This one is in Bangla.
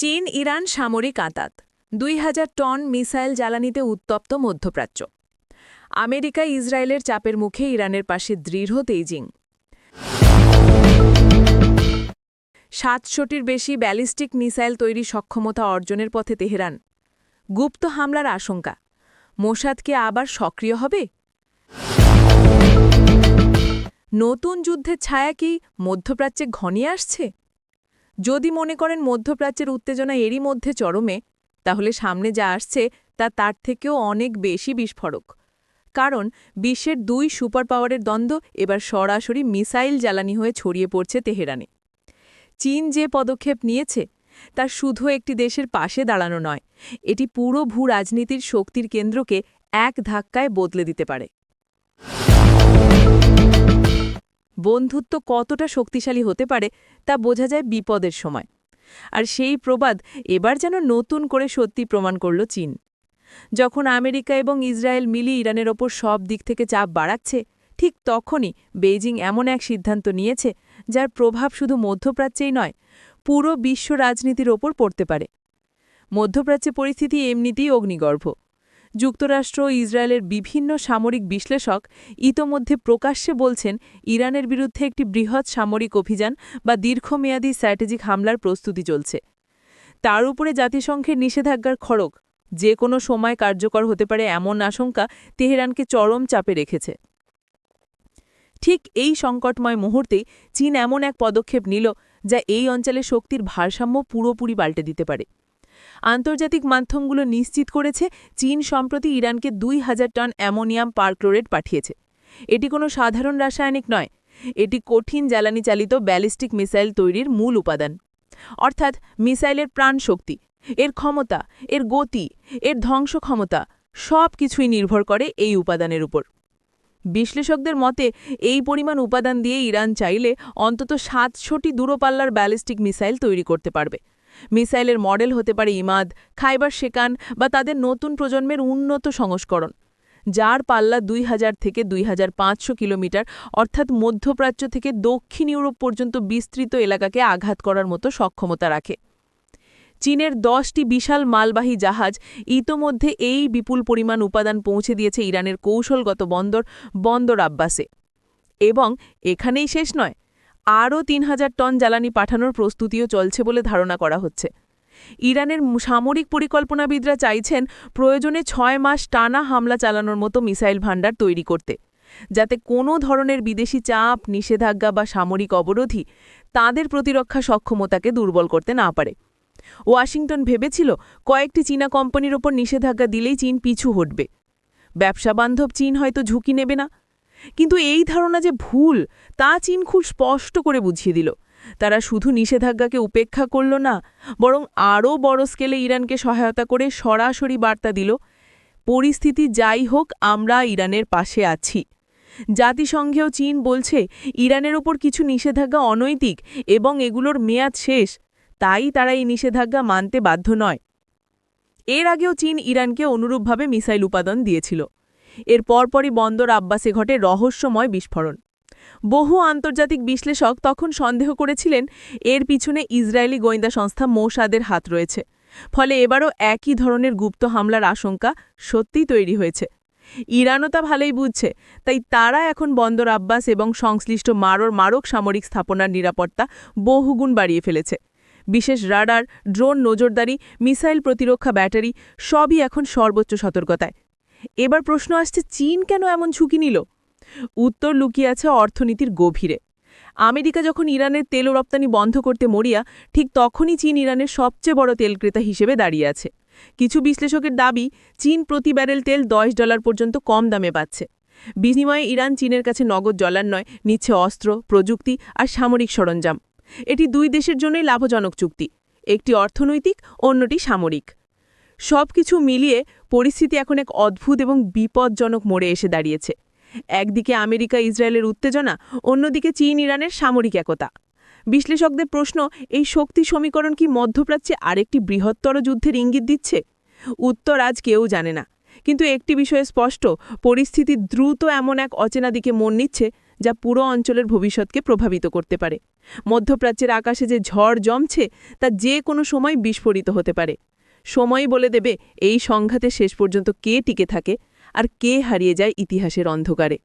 চীন, ইরান সামরিক আঁতাত। দুই হাজার টন মিসাইল জ্বালানিতে উত্তপ্ত মধ্যপ্রাচ্য। আমেরিকা ইসরায়েলের চাপের মুখে ইরানের পাশে দৃঢ় তেইজিং। সাতশোটির বেশি ব্যালিস্টিক মিসাইল তৈরি সক্ষমতা অর্জনের পথে তেহরান। গুপ্ত হামলার আশঙ্কা। মোসাদকে আবার সক্রিয় হবে? নতুন যুদ্ধের ছায়া কি মধ্যপ্রাচ্যে ঘনিয়ে আসছে? যদি মনে করেন মধ্যপ্রাচ্যের উত্তেজনা এরই মধ্যে চরমে, তাহলে সামনে যা আসছে তা তার থেকেও অনেক বেশি বিস্ফোরক। কারণ বিশ্বের দুই সুপার পাওয়ারের দ্বন্দ্ব এবার সরাসরি মিসাইল জ্বালানি হয়ে ছড়িয়ে পড়ছে তেহরানে। চীন যে পদক্ষেপ নিয়েছে, তা শুধু একটি দেশের পাশে দাঁড়ানো নয়, এটি পুরো ভূ রাজনীতির শক্তির কেন্দ্রকে এক ধাক্কায় বদলে দিতে পারে। বন্ধুত্ব কতটা শক্তিশালী হতে পারে তা বোঝা যায় বিপদের সময়। আর সেই প্রবাদ এবার যেন নতুন করে সত্যি প্রমাণ করল চীন। যখন আমেরিকা এবং ইসরায়েল মিলি ইরানের ওপর সব দিক থেকে চাপ বাড়াচ্ছে, ঠিক তখনই বেইজিং এমন এক সিদ্ধান্ত নিয়েছে, যার প্রভাব শুধু মধ্যপ্রাচ্যেই নয়, পুরো বিশ্ব রাজনীতির ওপর পড়তে পারে। মধ্যপ্রাচ্যে পরিস্থিতি এমনিতেই অগ্নিগর্ভ। যুক্তরাষ্ট্র ও ইসরায়েলের বিভিন্ন সামরিক বিশ্লেষক ইতোমধ্যে প্রকাশ্যে বলছেন, ইরানের বিরুদ্ধে একটি বৃহৎ সামরিক অভিযান বা দীর্ঘমেয়াদী স্ট্র্যাটেজিক হামলার প্রস্তুতি চলছে। তার উপরে জাতিসংঘের নিষেধাজ্ঞার খড়ক যে কোনো সময় কার্যকর হতে পারে এমন আশঙ্কা তেহরানকে চরম চাপে রেখেছে। ঠিক এই সংকটময় মুহূর্তেই চীন এমন এক পদক্ষেপ নিল, যা এই অঞ্চলে শক্তির ভারসাম্য পুরোপুরি পাল্টে দিতে পারে। আন্তর্জাতিক মাধ্যমগুলো নিশ্চিত করেছে চীন সম্প্রতি ইরানকে দুই হাজার টন অ্যামোনিয়াম পারক্লোরেট পাঠিয়েছে। এটি কোনো সাধারণ রাসায়নিক নয়, এটি কঠিন জ্বালানি চালিত ব্যালিস্টিক মিসাইল তৈরির মূল উপাদান। অর্থাৎ মিসাইলের প্রাণ শক্তি এর ক্ষমতা, এর গতি, এর ধ্বংস ক্ষমতা সব কিছুই নির্ভর করে এই উপাদানের উপর। বিশ্লেষকদের মতে, এই পরিমাণ উপাদান দিয়ে ইরান চাইলে অন্তত সাতশোটি দূরপাল্লার ব্যালিস্টিক মিসাইল তৈরি করতে পারবে। মিসাইলের মডেল হতে পারে ইমাদ, খাইবার শেকান বা তাদের নতুন প্রজন্মের উন্নত সংস্করণ, যার পাল্লা দুই হাজার থেকে দুই হাজার পাঁচশো কিলোমিটার, অর্থাৎ মধ্যপ্রাচ্য থেকে দক্ষিণ ইউরোপ পর্যন্ত বিস্তৃত এলাকাকে আঘাত করার মতো সক্ষমতা রাখে। চীনের দশটি বিশাল মালবাহী জাহাজ ইতোমধ্যে এই বিপুল পরিমাণ উপাদান পৌঁছে দিয়েছে ইরানের কৌশলগত বন্দর বন্দর আব্বাসে। এবং এখানেই শেষ নয় আরও তিন হাজার টন জ্বালানি পাঠানোর প্রস্তুতিও চলছে বলে ধারণা করা হচ্ছে। ইরানের সামরিক পরিকল্পনাবিদরা চাইছেন প্রয়োজনে ছয় মাস টানা হামলা চালানোর মতো মিসাইল ভাণ্ডার তৈরি করতে। যাতে কোনো ধরনের বিদেশি চাপ, নিষেধাজ্ঞা বা সামরিক অবরোধী তাদের প্রতিরক্ষা সক্ষমতাকে দুর্বল করতে না পারে। ওয়াশিংটন ভেবেছিল কয়েকটি চীনা কোম্পানির ওপর নিষেধাজ্ঞা দিলেই চীন পিছু হটবে। ব্যবসাবান্ধব চীন হয়তো ঝুঁকি নেবে না। কিন্তু এই ধারণা যে ভুল, তা চীন খুব স্পষ্ট করে বুঝিয়ে দিল। তারা শুধু নিষেধাজ্ঞাকে উপেক্ষা করল না, বরং আরও বড় স্কেলে ইরানকে সহায়তা করে সরাসরি বার্তা দিল, পরিস্থিতি যাই হোক, আমরা ইরানের পাশে আছি। জাতিসংঘেও চীন বলছে, ইরানের ওপর কিছু নিষেধাজ্ঞা অনৈতিক এবং এগুলোর মেয়াদ শেষ। তাই তারা এই নিষেধাজ্ঞা মানতে বাধ্য নয়। এর আগেও চীন ইরানকে অনুরূপভাবে মিসাইল উপাদান দিয়েছিল। এর পরপরই বন্দর আব্বাসে ঘটে রহস্যময় বিস্ফোরণ। বহু আন্তর্জাতিক বিশ্লেষক তখন সন্দেহ করেছিলেন, এর পিছনে ইসরায়েলি গোয়েন্দা সংস্থা মোসাদের হাত রয়েছে। ফলে এবারও একই ধরনের গুপ্ত হামলার আশঙ্কা সত্যিই তৈরি হয়েছে। ইরানও তা ভালোই বুঝছে, তাই তারা এখন বন্দর আব্বাস এবং সংশ্লিষ্ট মারর মারক সামরিক স্থাপনার নিরাপত্তা বহুগুণ বাড়িয়ে ফেলেছে। বিশেষ রাডার, ড্রোন নজরদারি, মিসাইল প্রতিরক্ষা ব্যাটারি সবই এখন সর্বোচ্চ সতর্কতায়। এবার প্রশ্ন আসছে, চীন কেন এমন ঝুঁকি নিল? উত্তর লুকিয়ে আছে অর্থনীতির গভীরে। আমেরিকা যখন ইরানের তেল রপ্তানি বন্ধ করতে মরিয়া, ঠিক তখনই চীন ইরানের সবচেয়ে বড় তেল ক্রেতা হিসেবে দাঁড়িয়ে আছে। কিছু বিশ্লেষকের দাবি, চীন প্রতি ব্যারেল তেল দশ ডলার পর্যন্ত কম দামে পাচ্ছে। বিনিময়ে ইরান চীনের কাছে নগদ ডলার নয়, নিচ্ছে অস্ত্র, প্রযুক্তি আর সামরিক সরঞ্জাম। এটি দুই দেশের জন্যই লাভজনক চুক্তি। একটি অর্থনৈতিক, অন্যটি সামরিক। সব কিছু মিলিয়ে পরিস্থিতি এখন এক অদ্ভুত এবং বিপজ্জনক মোড়ে এসে দাঁড়িয়েছে। একদিকে আমেরিকা, ইসরায়েলের উত্তেজনা, অন্যদিকে চীন, ইরানের সামরিক একতা। বিশ্লেষকদের প্রশ্ন, এই শক্তি সমীকরণ কি মধ্যপ্রাচ্যে আরেকটি বৃহত্তর যুদ্ধের ইঙ্গিত দিচ্ছে? উত্তর আজ কেউ জানে না। কিন্তু একটি বিষয়ে স্পষ্ট, পরিস্থিতি দ্রুত এমন এক অচেনা দিকে মন নিচ্ছে, যা পুরো অঞ্চলের ভবিষ্যৎকে প্রভাবিত করতে পারে। মধ্যপ্রাচ্যের আকাশে যে ঝড় জমছে, তা যে কোনো সময় বিস্ফোরিত হতে পারে। সময়ই বলে দেবে, এই সংঘাতে শেষ পর্যন্ত কে টিকে থাকে আর কে হারিয়ে যায় ইতিহাসের অন্ধকারে।